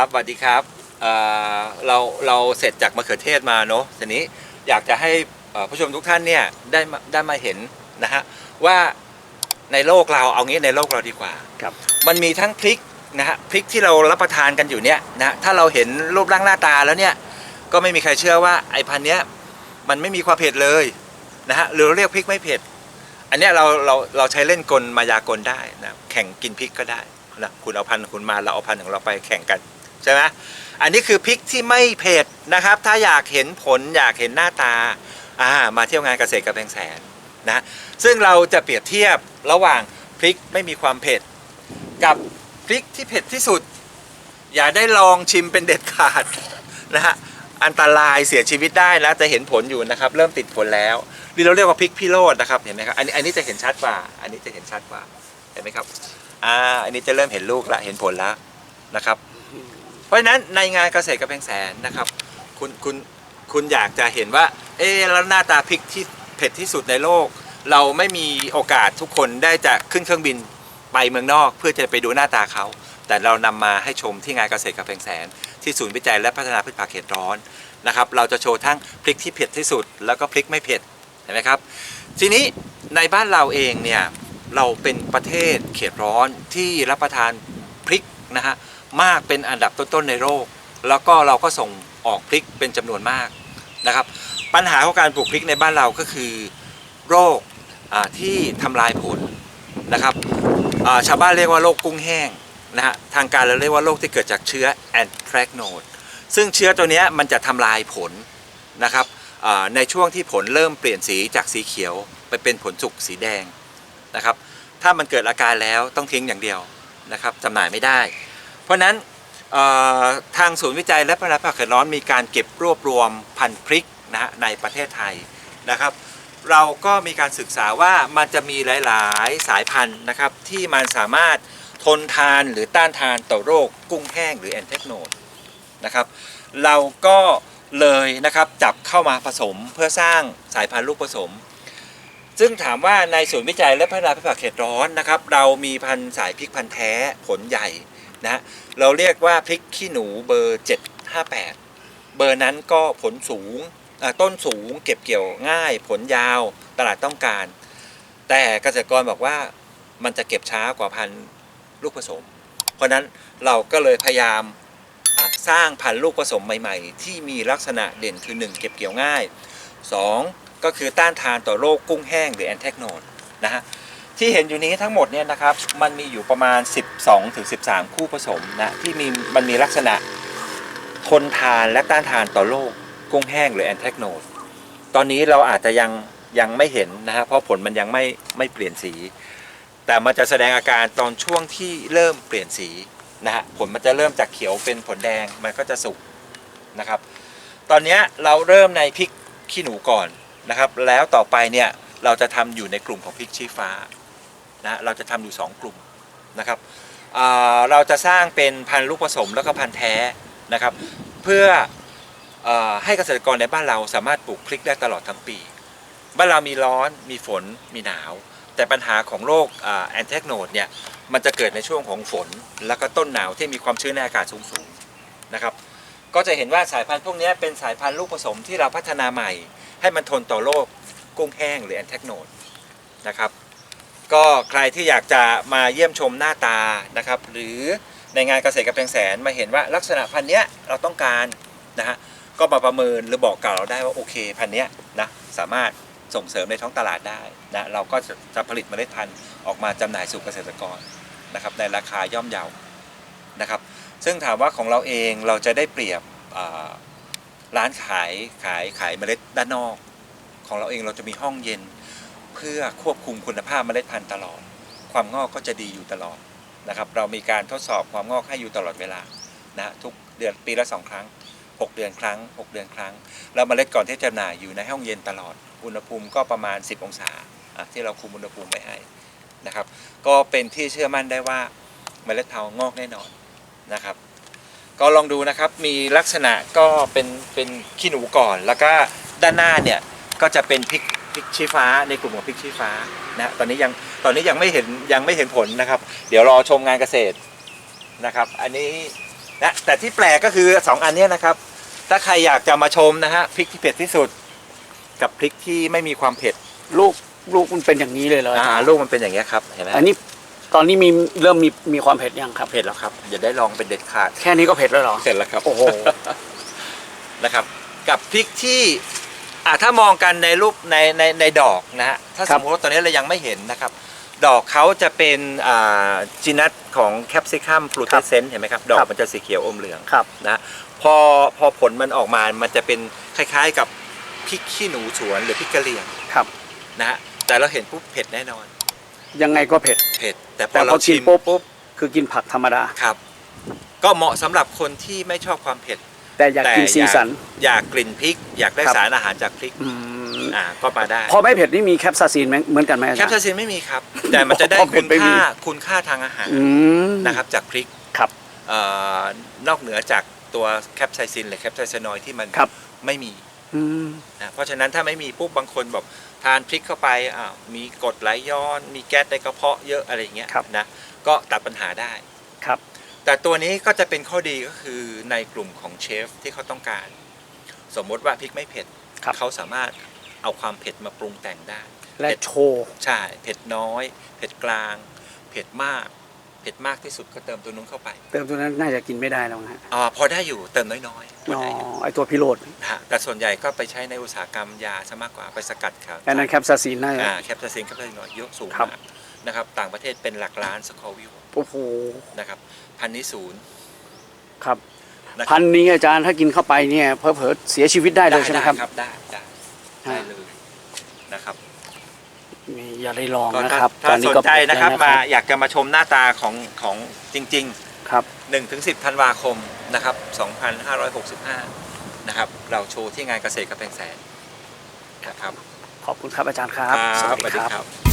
ครับสวัสดีครับเอ่อเราเราเสร็จจากมะเขือเทศมาเนอะทีนี้อยากจะให้เอ่อผู้ชมทุกท่านเนี่ยได้มาได้มาเห็นนะฮะว่าในโลกเราเอางี้ในโลกเราดีกว่าครับมันมีทั้งพริกนะฮะพริกที่เรารับประทานกันอยู่เนี่ยนะถ้าเราเห็นรูปร่างหน้าตาแล้วเนี่ยก็ไม่มีใครเชื่อว่าไอ้พันธุ์เนี้ยมันไม่มีความเผ็ดเลยนะฮะหรือเราเรียกพริกไม่เผ็ด อันเนี้ยเราเราเราใช้เล่นกลมายากลได้นะแข่งกินพริกก็ได้นะคุณเอาพันธุ์คุณมาเราเอาพันธุ์ของเราไปแข่งกัน ใช่ไหมอันนี้คือพริกที่ไม่เผ็ดนะครับ ถ้าอยากเห็นผลอยากเห็นหน้าตาอ่ามาเที่ยวงานเกษตรกับแพงแสนนะซึ่งเราจะเปรียบเทียบระหว่างพริกไม่มีความเผ็ด กับพริกที่เผ็ดที่สุด อย่าได้ลองชิมเป็นเด็ดขาดนะฮะอันตรายเสียชีวิตได้นะจะเห็นผลอยู่นะครับ เริ่มติดผลแล้วนี่เราเรียกว่าพริกพิโรธนะครับเห็นไหมครับอันนี้อันนี้จะเห็นชัดกว่า อันนี้จะเห็นชัดกว่าเห็นไหมครับอ่าอันนี้จะเริ่มเห็นลูกล้วเห็นผลแล้วนะครับ เพราะฉะนั้นในงานเกษตรกระแพงแสนนะครับคุณคุณคุณอยากจะเห็นว่าเอ๊แล้วหน้าตาพริกที่เผ็ดที่สุดในโลก เราไม่มีโอกาสทุกคนได้จะขึ้นเครื่องบินไปเมืองนอก เพื่อจะไปดูหน้าตาเขาแต่เรานำมาให้ชมที่งานเกษตรกระแพงแสน ที่ศูนย์วิจัยและพัฒนาพืชผักเขตร้อนนะครับเราจะโชว์ทั้งพริกที่เผ็ดที่สุด แล้วก็พริกไม่เผ็ดเห็นไหมครับทีนี้ในบ้านเราเองเนี่ยเราเป็นประเทศเขตร้อนที่รับประทาน พริกนะฮะมากเป็นอันดับต้นๆในโลกแล้วก็เราก็ส่งออกพริกเป็นจำนวนมากนะครับ ปัญหาของการปลูกพริกในบ้านเราก็คือโรคที่ทำลายผลนะครับชาวบ้านเรียกว่าโรคกุ้งแห้งนะฮะทางการเราเรียกว่าโรคที่เกิดจากเชื้อแอนทรกโนดซึ่งเชื้อตัวนี้มันจะทำลายผลนะครับในช่วงที่ผลเริ่มเปลี่ยนสีจากสีเขียวไปเป็นผลสุกสีแดงนะครับ ถ้ามันเกิดอาการแล้วต้องทิ้งอย่างเดียว นะครับจำหน่ายไม่ได้ เพราะฉะนั้นทางศูนย์วิจัยและพัฒนาผักเขตร้อนมีการเก็บรวบรวมพันธุ์พริกนะฮะในประเทศไทยนะครับ เราก็มีการศึกษาว่ามันจะมีหลายๆ สายพันธุ์นะครับที่มันสามารถทนทานหรือต้านทานต่อโรคกุ้งแห้งหรือแอนเทคโนดนะครับ เราก็เลยนะครับจับเข้ามาผสมเพื่อสร้างสายพันธุ์ลูกผสม ซึ่งถามว่าในศูนย์วิจัยและพัฒนาพืชผักเขตร้อนนะครับ เรามีพันธุ์สายพริกพันธุ์แท้ผลใหญ่นะฮะเราเรียกว่าพริกขี้หนูเบอร์ 758 เบอร์นั้นก็ผลสูงต้นสูงเก็บเกี่ยวง่ายผลยาวตลาดต้องการ แต่เกษตรกรบอกว่ามันจะเก็บช้ากว่าพันลูกผสม เพราะนั้นเราก็เลยพยายามสร้างพันลูกผสมใหม่ ๆ ที่มีลักษณะเด่นคือ 1 เก็บเกี่ยวง่าย 2 ก็คือต้านทานต่อโรคกุ้งแห้งหรือแอนเทคโนดนะฮะที่เห็นอยู่นี้ทั้งหมดเนี่ยนะครับมันมีอยู่ประมาณ 12ถึง13 คู่ผสมนะที่มีมันมีลักษณะทนทานและต้านทานต่อโรคกุ้งแห้งหรือแอนเทคโนดตอนนี้เราอาจจะยังยังไม่เห็นนะฮะเพราะผลมันยังไม่ไม่เปลี่ยนสี แต่มันจะแสดงอาการตอนช่วงที่เริ่มเปลี่ยนสีนะฮะผลมันจะเริ่มจากเขียวเป็นผลแดงมันก็จะสุกนะครับ ตอนนี้เราเริ่มในพริกขี้หนูก่อน นะครับ แล้วต่อไปเนี่ยเราจะทำอยู่ในกลุ่มของพริกชี้ฟ้านะเราจะทำอยู่ 2 กลุ่มนะครับเราจะสร้างเป็นพันธุ์ลูกผสมแล้วก็พันธุ์แท้นะครับ เพื่อออให้เกษตรกรในบ้านเราสามารถปลูกพริกได้ตลอดทั้งปี บ้านเรามีร้อนมีฝนมีหนาว แต่ปัญหาของโรคแอนเทคโนดเนี่ยมันจะเกิดในช่วงของฝน แล้วก็ต้นหนาวที่มีความชื้นในอากาศสูงๆนะครับ ก็จะเห็นว่าสายพันธุ์พวกนี้เป็นสายพันธุ์ลูกผสมที่เราพัฒนาใหม่ ให้มันทนต่อโรคกุ้งแห้งหรือแอนเทคโนดนะครับก็ใครที่อยากจะมาเยี่ยมชมหน้าตานะครับ หรือในงานเกษตรกระเพียงแสนมาเห็นว่าลักษณะพันธุ์เนี้ยเราต้องการนะฮะก็มาประเมินหรือบอกกล่าวเราได้ว่าโอเคพันธุ์เนี้ยนะสามารถส่งเสริมในท้องตลาดได้นะเราก็จะผลิตเมล็ดพันธุ์ออกมาจำหน่ายสู่เกษตรกรนะครับในราคาย่อมเยานะครับ ซึ่งถามว่าของเราเองเราจะได้เปรียบอ่า ร้านขายขายขายเมล็ดด้านนอก ของเราเองเราจะมีห้องเย็น เพื่อควบคุมคุณภาพเมล็ดพันธุ์ตลอด ความงอกก็จะดีอยู่ตลอดนะครับ เรามีการทดสอบความงอกให้อยู่ตลอดเวลานะทุกเดือนปีละสองครั้ง 6 เดือนครั้ง 6 เดือนครั้ง แล้วเมล็ดก่อนที่จะหน่ายอยู่ในห้องเย็นตลอด อุณหภูมิก็ประมาณ 10 องศาที่เราคุมอุณหภูมิไว้ให้นะครับ ก็เป็นที่เชื่อมั่นได้ว่าเมล็ดเทางอกแน่นอนนะครับ ก็ลองดูนะครับมีลักษณะก็เป็นเป็นขี้หนูก่อน แล้วก็ด้านหน้าเนี่ยก็จะเป็นพริกพริกชี้ฟ้าในกลุ่มของพริกชี้ฟ้านะตอนนี้ยังตอนนี้ยังไม่เห็นยังไม่เห็นผลนะครับ เดี๋ยวรอชมงานเกษตรนะครับ อันนี้นะแต่ที่แปลกก็คือสองอันเนี้ยนะครับ ถ้าใครอยากจะมาชมนะฮะพริกที่เผ็ดที่สุด กับพริกที่ไม่มีความเผ็ดลูกลูกมันเป็นอย่างนี้เลยเหรออาอ่าจารย์ลูกมันเป็นอย่างเงี้ยครับเห็นไหมอันนี้ ตอนนี้มีเริ่มมีมีความเผ็ดยังครับ เผ็ดแล้วครับอย่าได้ลองเป็นเด็ดขาดแค่นี้ก็เผ็ดแล้วเหรอ เสร็จแล้วครับโอ้โห นะครับ กับพริกที่อ่าถ้ามองกันในรูปในในในดอกนะฮะถ้าครัสบ มมติว่าตอนนี้เรายังไม่เห็นนะครับ ดอกเขาจะเป็นอ่าจีนัทของแคปซิคัมฟลูเทเซนเห็นไหมครับ ดอกมันจะสีเขียวอมเหลือง ครับ นะพอพอผลมันออกมามันจะเป็นคล้ายๆกับพริกขี้หนูสวนหรือพริกกะเหรี่ยงครับ นะฮะแต่เราเห็นปุ๊บเผ็ดแน่นอน ยังไงก็เผ็ด เผ็ด แต่พแต่อพอเรากิชินมปุ๊บปุ๊บคือกินผักธรรมดา ครับ ก็เหมาะสำหรับคนที่ไม่ชอบความเผ็ดแต่อยากกินสีสัน อยากกลิ่นพริก อยากได้ครับ สารอาหารจากพริก อืมอ่า ก็มาได้ พอไม่เผ็ดนี่มีแคปซาซีนไหมเหมือนกันไหมอาแคจาปรซาย์ซินไม่มีครับ แต่มันจะได้พอเผ็คุดณไม่มี ค่าคุณค่าทางอาหารอืมนะครับจากพริกครับ เอ่อนอกเหนือจากตัวแคปไซซินหรือแคปไซซานอยด์ที่มันครับ ไม่มี อืม นะเพราะฉะนั้นถ้าไม่มีปุ๊บบางคนบอกทานพริกเข้าไปอ้าวมีกรดไหลย้อน มีแก๊สในกระเพาะเยอะอะไรอย่างเงี้ยครับ นะก็ตัดปัญหาได้ ครับ แต่ตัวนี้ก็จะเป็นข้อดีก็คือในกลุ่มของเชฟที่เขาต้องการ สมมติว่าพริกไม่เผ็ดครับ เขาสามารถเอาความเผ็ดมาปรุงแต่งได้ และเผ็ดโชว์ ใช่ เผ็ดน้อย เผ็ดกลาง เผ็ดมาก เผ็ดมากที่สุดก็เติมตัวนู้นเข้าไป เติมตัวนั้นน่าจะกินไม่ได้แล้วนะฮะอ่าพอได้อยู่เติมน้อยๆพออ๋อได้อยู่ไอตัวพิโรธนะฮะแต่ส่วนใหญ่ก็ไปใช้ในอุตสาหกรรมยาซะมากกว่าไปสกัดครับ อันนั้นแคปซาซีนน่าจะ อ่าแคปซาซินแคปซาซินน้อยเยอะสูงครับ มากนะครับต่างประเทศเป็นหลักล้านสคอวิลโอ้โหนะครับพันนี้ศูนย์ครับ นะคพัรับนนี้อาจารย์ถ้ากินเข้าไปเนี่ยเผลอๆเสียชีวิตได้เลยใช่ไหมครับ ได้ได้ได้เลยนะครับ นี่ อย่าได้ลองก็นะถ้าครับถ้าสนใจนะครับเผ็ดมาแล้วอยากจะมาชมหน้าตาของของจริงครับๆ1ถึง10ธันวาคมนะครับ2565นะครับ เราโชว์ที่งานเกษตรกระแพงแสนนะครับขอบคุณครับอาจารย์ครับครับสวัสดีครับ